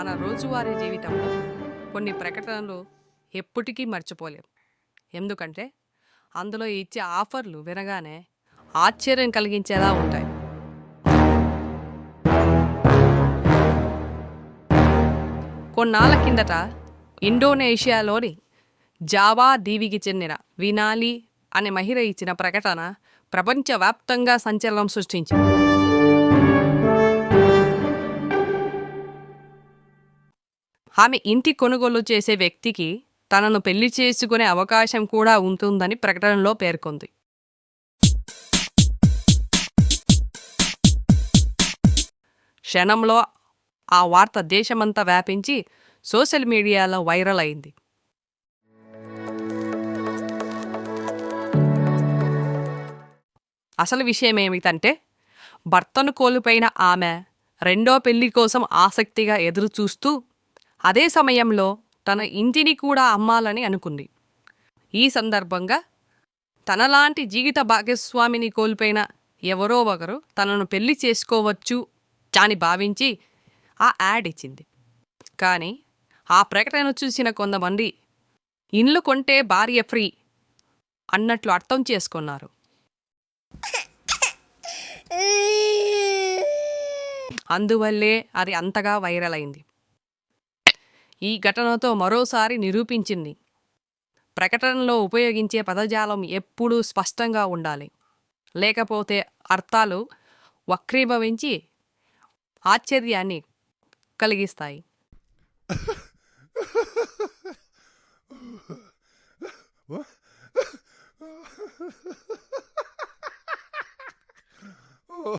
మన రోజువారీ జీవితంలో కొన్ని ప్రకటనలు ఎప్పటికీ మర్చిపోలేం. ఎందుకంటే అందులో ఇచ్చే ఆఫర్లు వినగానే ఆశ్చర్యం కలిగించేలా ఉంటాయి. కొన్నాళ్ళ కిందట ఇండోనేషియాలోని జావా దీవికి చెందిన వినాలి అనే మహిళ ఇచ్చిన ప్రకటన ప్రపంచవ్యాప్తంగా సంచలనం సృష్టించింది. ఆమె ఇంటి కొనుగోలు చేసే వ్యక్తికి తనను పెళ్ళి చేసుకునే అవకాశం కూడా ఉంటుందని ప్రకటనలో పేర్కొంది. క్షణంలో ఆ వార్త దేశమంతా వ్యాపించి సోషల్ మీడియాలో వైరల్ అయింది. అసలు విషయం ఏమిటంటే భర్తను కోల్పోయిన ఆమె రెండో పెళ్ళి కోసం ఆసక్తిగా ఎదురు చూస్తూ అదే సమయంలో తన ఇంటిని కూడా అమ్మాలని అనుకుంది. ఈ సందర్భంగా తనలాంటి జీవిత భాగస్వామిని కోల్పోయిన ఎవరో ఒకరు తనను పెళ్ళి చేసుకోవచ్చు అని భావించి ఆ యాడ్ ఇచ్చింది. కానీ ఆ ప్రకటన చూసిన కొంతమంది ఇండ్లు కొంటే భార్య ఫ్రీ అన్నట్లు అర్థం చేసుకున్నారు. అందువల్లే అది అంతగా వైరల్ అయింది. ఈ ఘటనతో మరోసారి నిరూపించింది. ప్రకటనలో ఉపయోగించే పదజాలం ఎప్పుడూ స్పష్టంగా ఉండాలి. లేకపోతే అర్థాలు వక్రీభవించి ఆశ్చర్యాన్ని కలిగిస్తాయి.